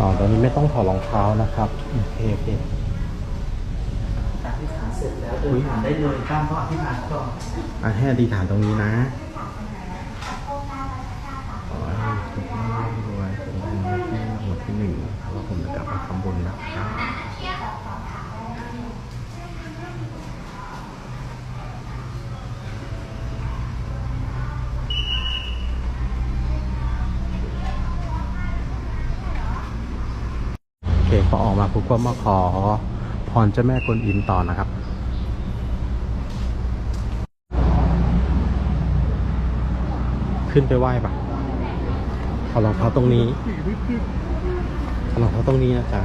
อ๋อตอนนี้ไม่ต้องถอดรองเท้านะครับ โอเคโอเคอธิษฐานเสร็จแล้วเดินผ่านได้เลยตั้งก็อธิษฐานก่อนอะให้อธิษฐานตรงนี้นะขอให้ทุกท่านรวยผมเป็นที่หมวดที่หนึ่งแล้วผมจะกลับมาทำบุญนะครับ โอ เคพอออกมาปุ๊บก็มาขอพรเจ้าแม่กวนอิมต่อนะครับขึ้นไปไหว้ปะขอารองเท้าตรงนี้ขอารองเท้าตรงนี้นะจ๊ะ